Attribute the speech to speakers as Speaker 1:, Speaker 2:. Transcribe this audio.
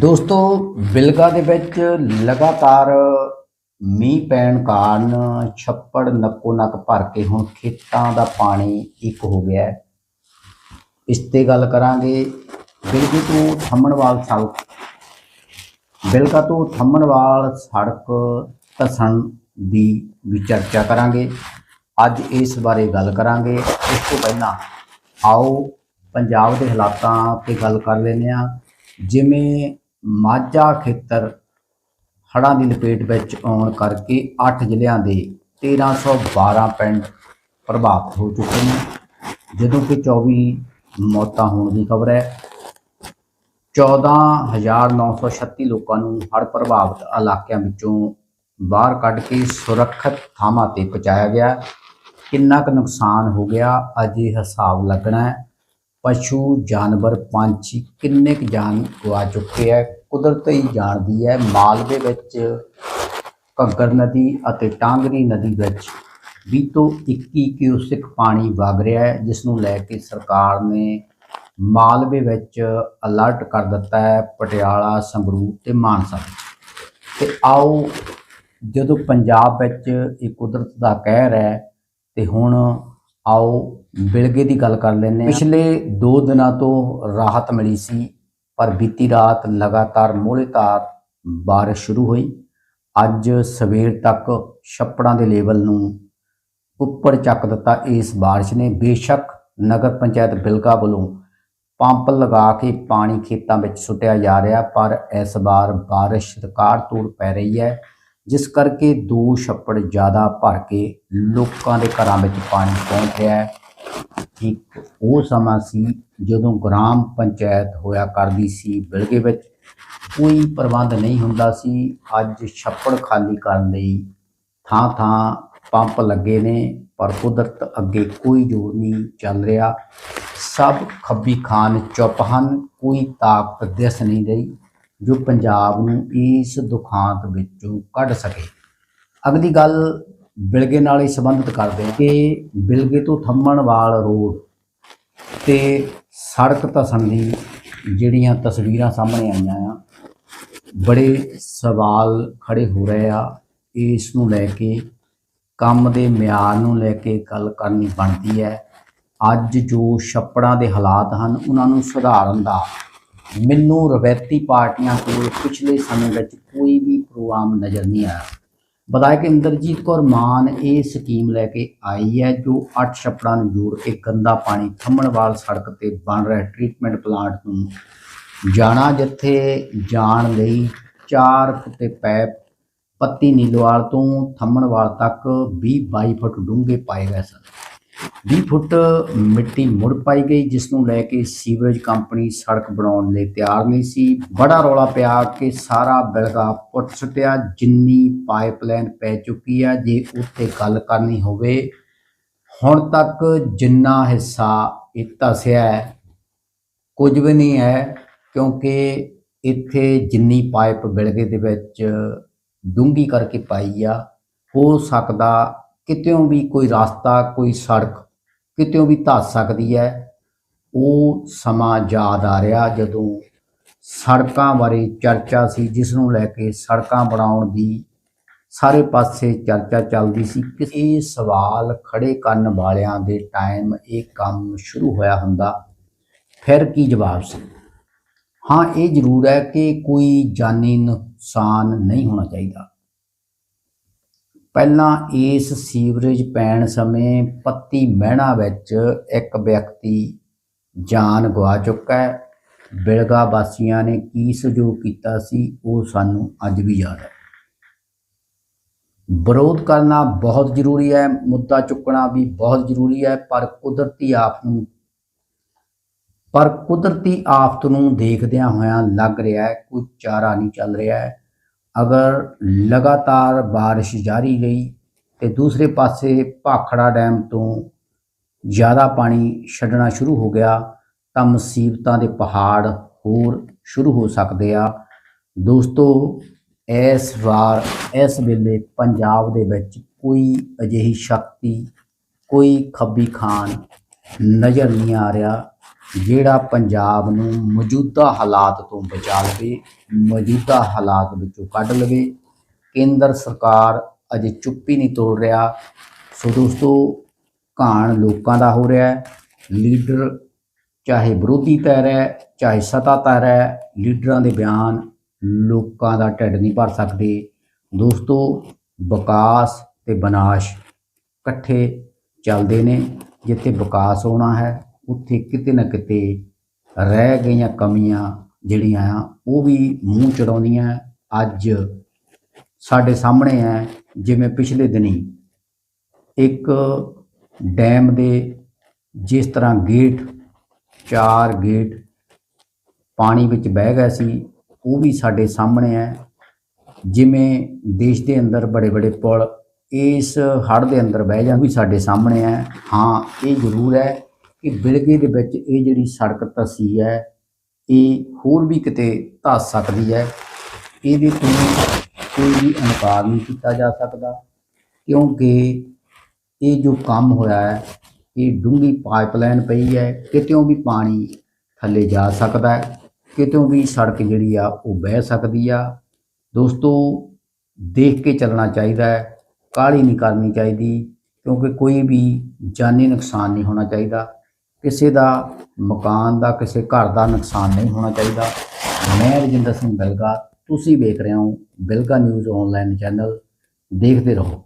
Speaker 1: ਦੋਸਤੋ, ਬਿਲਗਾ ਦੇ ਵਿੱਚ ਲਗਾਤਾਰ ਮੀਂਹ ਪੈਣ ਕਾਰਨ ਛੱਪੜ ਨੱਕੋ ਨੱਕ ਭਰ ਕੇ ਹੁਣ ਖੇਤਾਂ ਦਾ ਪਾਣੀ ਇੱਕ ਹੋ ਗਿਆ ਹੈ। ਇਸ ਤੇ ਗੱਲ ਕਰਾਂਗੇ ਬਿਲਗੇ ਤੋਂ ਥੰਮਣਵਾਲ ਸੜਕ। ਬਿਲਗਾ ਤੋਂ ਥੰਮਣਵਾਲ ਸੜਕ ਧਸਣ ਦੀ ਵੀ ਚਰਚਾ ਕਰਾਂਗੇ। ਅੱਜ ਇਸ ਬਾਰੇ ਗੱਲ ਕਰਾਂਗੇ। ਇਸ ਤੋਂ ਪਹਿਲਾਂ ਆਓ ਪੰਜਾਬ ਦੇ ਹਾਲਾਤਾਂ ਤੇ ਗੱਲ ਕਰ ਲੈਂਦੇ ਹਾਂ। ਜਿਵੇਂ ਮਾਝਾ ਖੇਤਰ ਹੜ੍ਹਾਂ ਦੀ ਲਪੇਟ ਵਿੱਚ ਆਉਣ ਕਰਕੇ 8 ਜ਼ਿਲ੍ਹਿਆਂ ਦੇ 1312 ਪਿੰਡ ਪ੍ਰਭਾਵਿਤ ਹੋ ਚੁੱਕੇ ਨੇ। ਜਦੋਂ ਕਿ 24 ਮੌਤਾਂ ਹੋਣ ਦੀ ਖਬਰ ਹੈ। 14936 ਲੋਕਾਂ ਨੂੰ ਹੜ੍ਹ ਪ੍ਰਭਾਵਿਤ ਇਲਾਕਿਆਂ ਵਿੱਚੋਂ ਬਾਹਰ ਕੱਢ ਕੇ ਸੁਰੱਖਿਅਤ ਥਾਵਾਂ ਤੇ ਪਹੁੰਚਾਇਆ ਗਿਆ। ਕਿੰਨਾ ਕੁ ਨੁਕਸਾਨ ਹੋ ਗਿਆ, ਅਜੇ ਹਿਸਾਬ ਲੱਗਣਾ ਹੈ। ਪਸ਼ੂ, ਜਾਨਵਰ, ਪੰਛੀ, ਕਿੰਨੇ ਕੁ ਜਾਨ ਗਵਾ ਚੁੱਕੇ ਹੈ ਕੁਦਰਤ ਹੀ ਜਾਣਦੀ ਹੈ ਮਾਲਵੇ ਵਿੱਚ, ਘੱਗਰ ਨਦੀ ਅਤੇ ਟਾਂਗਰੀ ਨਦੀ ਵਿੱਚ 20 ਤੋਂ 21 ਕਿਊਸਿਕ ਪਾਣੀ ਵਗ ਰਿਹਾ ਹੈ ਜਿਸ ਨੂੰ ਲੈ ਕੇ ਸਰਕਾਰ ਨੇ ਮਾਲਵੇ ਵਿੱਚ ਅਲਰਟ ਕਰ ਦਿੱਤਾ ਹੈ, ਪਟਿਆਲਾ, ਸੰਗਰੂਰ ਤੇ ਮਾਨਸਾ ਵਿੱਚ। ਤੇ ਆਓ, ਜਦੋਂ ਪੰਜਾਬ ਵਿੱਚ ਇਹ ਕੁਦਰਤ ਦਾ ਕਹਿਰ ਹੈ, ਤੇ ਹੁਣ ਆਓ ਬਿਲਗੇ ਦੀ ਗੱਲ ਕਰ ਲੈਂਦੇ ਹਾਂ। ਪਿਛਲੇ 2 ਦਿਨਾਂ ਤੋਂ ਰਾਹਤ ਮਿਲੀ ਸੀ, ਪਰ ਬੀਤੀ ਰਾਤ ਲਗਾਤਾਰ ਮੋਹਲੇਧਾਰ ਬਾਰਿਸ਼ ਸ਼ੁਰੂ ਹੋਈ। ਅੱਜ ਸਵੇਰ ਤੱਕ ਛੱਪੜਾਂ ਦੇ ਲੈਵਲ ਨੂੰ ਉੱਪਰ ਚੱਕ ਦਿੱਤਾ ਇਸ ਬਾਰਿਸ਼ ਨੇ। ਬੇਸ਼ੱਕ ਨਗਰ ਪੰਚਾਇਤ ਬਿਲਗਾ ਵੱਲੋਂ ਪੰਪ ਲਗਾ ਕੇ ਪਾਣੀ ਖੇਤਾਂ ਵਿੱਚ ਸੁੱਟਿਆ ਜਾ ਰਿਹਾ, ਪਰ ਇਸ ਵਾਰ ਬਾਰਿਸ਼ ਰਿਕਾਰਡ ਤੋੜ ਪੈ ਰਹੀ ਹੈ। ਜਿਸ ਕਰਕੇ ਦੋ ਛੱਪੜ ਜ਼ਿਆਦਾ ਭਰ ਕੇ ਲੋਕਾਂ ਦੇ ਘਰਾਂ ਵਿੱਚ ਪਾਣੀ ਪਹੁੰਚ ਰਿਹਾ ਹੈ। ਇੱਕ ਉਹ ਸਮਾਂ ਸੀ ਜਦੋਂ ਗ੍ਰਾਮ ਪੰਚਾਇਤ ਹੋਇਆ ਕਰਦੀ ਸੀ ਬਿਲਗੇ ਵਿੱਚ। ਕੋਈ ਪ੍ਰਬੰਧ ਨਹੀਂ ਹੁੰਦਾ ਸੀ। ਅੱਜ ਛੱਪੜ ਖਾਲੀ ਕਰਨ ਲਈ ਥਾਂ ਥਾਂ ਪੰਪ ਲੱਗੇ ਨੇ, ਪਰ ਕੁਦਰਤ ਅੱਗੇ ਕੋਈ ਜੋਰ ਨਹੀਂ ਚੱਲ ਰਿਹਾ। ਸਭ ਖੱਬੀ ਖਾਨ ਚੁੱਪ ਹਨ, ਕੋਈ ਤਾਕਤ ਦਿਸ ਨਹੀਂ ਰਹੀ। ਜੋ ਪੰਜਾਬ ਨੂੰ ਇਸ ਦੁਖਾਂਤ ਵਿੱਚੋਂ ਕੱਢ ਸਕੇ। ਅਗਲੀ ਗੱਲ ਬਿਲਗੇ ਨਾਲ ਹੀ ਸੰਬੰਧਿਤ ਕਰਦੇ ਕਿ ਬਿਲਗੇ ਤੋਂ ਥੰਮਣਵਾਲ ਰੋਡ ਤੇ ਸੜਕ ਧਸਣ ਦੀ ਜਿਹੜੀਆਂ ਤਸਵੀਰਾਂ ਸਾਹਮਣੇ ਆਈਆਂ ਆ, ਬੜੇ ਸਵਾਲ ਖੜੇ ਹੋ ਰਹੇ ਆ। ਇਸ ਨੂੰ ਲੈ ਕੇ, ਕੰਮ ਦੇ ਮਿਆਰ ਨੂੰ ਲੈ ਕੇ ਗੱਲ ਕਰਨੀ ਬਣਦੀ ਹੈ। ਅੱਜ ਜੋ ਛੱਪੜਾਂ ਦੇ ਹਾਲਾਤ ਹਨ, ਉਹਨਾਂ ਨੂੰ ਸੁਧਾਰਨ ਦਾ ਮੈਨੂੰ ਰਵਾਇਤੀ ਪਾਰਟੀਆਂ ਕੋਲ ਪਿਛਲੇ ਸਮੇਂ ਵਿੱਚ ਕੋਈ ਵੀ ਪ੍ਰੋਗਰਾਮ ਨਜ਼ਰ ਨਹੀਂ ਆਇਆ। ਵਿਧਾਇਕ ਇੰਦਰਜੀਤ ਕੌਰ ਮਾਨ ਇਹ ਸਕੀਮ ਲੈ ਕੇ ਆਈ ਹੈ, ਜੋ ਅੱਠ ਛੱਪੜਾਂ ਨੂੰ ਜੋੜ ਕੇ ਗੰਦਾ ਪਾਣੀ ਥੰਮਣਵਾਲ ਸੜਕ ਤੇ ਬਣ ਰਿਹਾ ਟ੍ਰੀਟਮੈਂਟ ਪਲਾਂਟ ਨੂੰ ਜਾਣਾ, ਜਿੱਥੇ ਜਾਣ ਲਈ 4 ਫੁੱਟੇ ਪੈਪ ਪੱਤੀ ਨੀਲਵਾਲ ਤੋਂ ਥੰਮਣਵਾਲ ਤੱਕ 20 22 ਫੁੱਟ ਡੂੰਘੇ ਪਾਏ ਗਏ ਸਨ। 20 ਫੁੱਟ ਮਿੱਟੀ ਮੁੜ ਪਾਈ ਗਈ ਜਿਸ ਨੂੰ ਲੈ ਕੇ ਸੀਵਰੇਜ ਕੰਪਨੀ ਸੜਕ ਬਣਾਉਣ ਲਈ ਤਿਆਰ ਨਹੀਂ ਸੀ। ਬੜਾ ਰੌਲਾ ਪਿਆ ਕਿ ਸਾਰਾ ਬਿਲਗਾ ਪੁੱਟ ਸੁੱਟਿਆ, ਜਿੰਨੀ ਪਾਈਪਲਾਈਨ ਪੈ ਚੁੱਕੀ ਆ, ਜੇ ਉੱਤੇ ਗੱਲ ਕਰਨੀ ਹੋਵੇ, ਹੁਣ ਤੱਕ ਜਿੰਨਾ ਹਿੱਸਾ ਇਹ ਧਸਿਆ ਹੈ, ਕੁਝ ਵੀ ਨਹੀਂ ਹੈ, ਕਿਉਂਕਿ ਇੱਥੇ ਜਿੰਨੀ ਪਾਈਪ ਬਿਲਗੇ ਦੇ ਵਿੱਚ ਡੂੰਗੀ ਕਰਕੇ ਪਾਈ ਆ, ਹੋ ਸਕਦਾ ਕਿਤੇੋਂ ਵੀ ਕੋਈ ਰਸਤਾ, ਕੋਈ ਸੜਕ ਕਿਤੇੋਂ ਵੀ ਧੱਸ ਸਕਦੀ ਹੈ, ਉਹ ਸਮਾਂ ਯਾਦ ਆ ਰਿਹਾ ਜਦੋਂ ਸੜਕਾਂ ਬਾਰੇ ਚਰਚਾ ਸੀ, ਜਿਸ ਨੂੰ ਲੈ ਕੇ ਸੜਕਾਂ ਬਣਾਉਣ ਦੀ ਸਾਰੇ ਪਾਸੇ ਚਰਚਾ ਚੱਲਦੀ ਸੀ। ਕਿ ਇਹ ਸਵਾਲ ਖੜੇ ਕਰਨ ਵਾਲਿਆਂ ਦੇ ਟਾਈਮ ਇਹ ਕੰਮ ਸ਼ੁਰੂ ਹੋਇਆ ਹੁੰਦਾ। ਫਿਰ ਕੀ ਜਵਾਬ ਸੀ? ਹਾਂ, ਇਹ ਜ਼ਰੂਰ ਹੈ ਕਿ ਕੋਈ ਜਾਨੀ ਨੁਕਸਾਨ ਨਹੀਂ ਹੋਣਾ ਚਾਹੀਦਾ। ਪਹਿਲਾਂ ਇਸ ਸੀਵਰੇਜ ਪੈਣ ਸਮੇਂ ਪੱਤੀ ਮਹਿਣਾ ਵਿੱਚ ਇੱਕ ਵਿਅਕਤੀ ਜਾਨ ਗਵਾ ਚੁੱਕਾ ਹੈ। ਬਿਲਗਾ ਵਾਸੀਆਂ ਨੇ ਕੀ ਸਹਿਯੋਗ ਕੀਤਾ ਸੀ, ਉਹ ਸਾਨੂੰ ਅੱਜ ਵੀ ਯਾਦ ਹੈ। ਵਿਰੋਧ ਕਰਨਾ ਬਹੁਤ ਜ਼ਰੂਰੀ ਹੈ, ਮੁੱਦਾ ਚੁੱਕਣਾ ਵੀ ਬਹੁਤ ਜ਼ਰੂਰੀ ਹੈ, ਪਰ ਕੁਦਰਤੀ ਆਫਤ ਨੂੰ ਪਰ ਕੁਦਰਤੀ ਆਫਤ ਨੂੰ ਦੇਖਦਿਆਂ ਹੋਇਆਂ ਲੱਗ ਰਿਹਾ ਹੈ, ਕੋਈ ਚਾਰਾ ਨਹੀਂ ਚੱਲ ਰਿਹਾ ਹੈ। ਅਗਰ ਲਗਾਤਾਰ ਬਾਰਿਸ਼ ਜਾਰੀ ਰਹੀ ਤੇ ਦੂਸਰੇ ਪਾਸੇ ਭਾਖੜਾ ਡੈਮ ਤੋਂ ਜ਼ਿਆਦਾ ਪਾਣੀ ਛੱਡਣਾ ਸ਼ੁਰੂ ਹੋ ਗਿਆ, ਤਾਂ ਮੁਸੀਬਤਾਂ ਦੇ ਪਹਾੜ ਹੋਰ ਸ਼ੁਰੂ ਹੋ ਸਕਦੇ ਆ। ਦੋਸਤੋ, ਇਸ ਵਾਰ, ਇਸ ਵੇਲੇ ਪੰਜਾਬ ਦੇ ਵਿੱਚ ਕੋਈ ਅਜਿਹੀ ਸ਼ਕਤੀ, ਕੋਈ ਖੱਬੀ ਖਾਨ ਨਜ਼ਰ ਨਹੀਂ ਆ ਰਿਹਾ ਜਿਹੜਾ ਪੰਜਾਬ ਨੂੰ ਮੌਜੂਦਾ ਹਾਲਾਤ ਤੋਂ ਬਚਾ ਲਵੇ, ਮੌਜੂਦਾ ਹਾਲਾਤ ਵਿੱਚੋਂ ਕੱਢ ਲਵੇ, ਕੇਂਦਰ ਸਰਕਾਰ ਅਜੇ ਚੁੱਪੀ ਨਹੀਂ ਤੋੜ ਰਿਹਾ। ਸੋ ਦੋਸਤੋ, ਘਾਣ ਲੋਕਾਂ ਦਾ ਹੋ ਰਿਹਾ ਹੈ। ਲੀਡਰ ਚਾਹੇ ਵਿਰੋਧੀ ਧਿਰ ਹੈ, ਚਾਹੇ ਸੱਤਾਧਰ ਹੈ, ਲੀਡਰਾਂ ਦੇ ਬਿਆਨ ਲੋਕਾਂ ਦਾ ਢਿੱਡ ਨਹੀਂ ਭਰ ਸਕਦੇ। ਦੋਸਤੋ, ਵਿਕਾਸ ਤੇ ਵਿਨਾਸ਼ ਇਕੱਠੇ ਚੱਲਦੇ ਨੇ, ਜਿੱਥੇ ਵਿਕਾਸ ਹੋਣਾ ਹੈ ਉੱਥੇ ਕਿਤੇ ਨਾ ਕਿਤੇ ਰਹਿ ਗਈਆਂ ਕਮੀਆਂ ਜਿਹੜੀਆਂ ਆ, ਉਹ ਵੀ ਮੂੰਹ ਚੜਾਉਂਦੀਆਂ। ਅੱਜ ਸਾਡੇ ਸਾਹਮਣੇ ਹੈ, ਜਿਵੇਂ ਪਿਛਲੇ ਦਿਨੀ ਇੱਕ ਡੈਮ ਦੇ ਜਿਸ ਤਰ੍ਹਾਂ ਗੇਟ, ਚਾਰ ਗੇਟ ਪਾਣੀ ਵਿੱਚ ਬਹਿ ਗਏ ਸੀ, ਉਹ ਵੀ ਸਾਡੇ ਸਾਹਮਣੇ ਹੈ। ਜਿਵੇਂ ਦੇਸ਼ ਦੇ ਅੰਦਰ ਬੜੇ ਬੜੇ ਪੁਲ, ਇਸ ਹੜ੍ਹ ਦੇ ਅੰਦਰ ਬਹਿ ਜਾਂ ਵੀ ਸਾਡੇ ਸਾਹਮਣੇ ਹੈ। ਹਾਂ, ਇਹ ਜ਼ਰੂਰ ਹੈ ਕਿ ਬਿਲਗੇ ਦੇ ਵਿੱਚ ਇਹ ਜਿਹੜੀ ਸੜਕ ਧੱਸੀ ਹੈ, ਇਹ ਹੋਰ ਵੀ ਕਿਤੇ ਧੱਸ ਸਕਦੀ ਹੈ। ਇਹਦੇ ਤੋਂ ਕੋਈ ਵੀ ਇਨਕਾਰ ਨਹੀਂ ਕੀਤਾ ਜਾ ਸਕਦਾ, ਕਿਉਂਕਿ ਇਹ ਜੋ ਕੰਮ ਹੋਇਆ ਹੈ, ਇਹ ਡੂੰਘੀ ਪਾਈਪਲਾਈਨ ਪਈ ਹੈ। ਕਿਤੇੋਂ ਵੀ ਪਾਣੀ ਥੱਲੇ ਜਾ ਸਕਦਾ ਹੈ ਕਿਤੇੋਂ ਵੀ ਸੜਕ ਜਿਹੜੀ ਆ, ਉਹ ਬਹਿ ਸਕਦੀ ਆ। ਦੋਸਤੋ, ਦੇਖ ਕੇ ਚੱਲਣਾ ਚਾਹੀਦਾ ਹੈ, ਕਾਹਲੀ ਨਹੀਂ ਕਰਨੀ ਚਾਹੀਦੀ, ਕਿਉਂਕਿ ਕੋਈ ਵੀ ਜਾਨੀ ਨੁਕਸਾਨ ਨਹੀਂ ਹੋਣਾ ਚਾਹੀਦਾ। ਕਿਸੇ ਦਾ ਮਕਾਨ ਦਾ, ਕਿਸੇ ਘਰ ਦਾ ਨੁਕਸਾਨ ਨਹੀਂ ਹੋਣਾ ਚਾਹੀਦਾ। ਮੈਂ ਰਜਿੰਦਰ ਸਿੰਘ ਬਿਲਗਾ, ਤੁਸੀਂ ਵੇਖ ਰਹੇ ਹੋ ਬਿਲਗਾ ਨਿਊਜ਼ ਆਨਲਾਈਨ ਚੈਨਲ ਦੇਖਦੇ ਰਹੋ।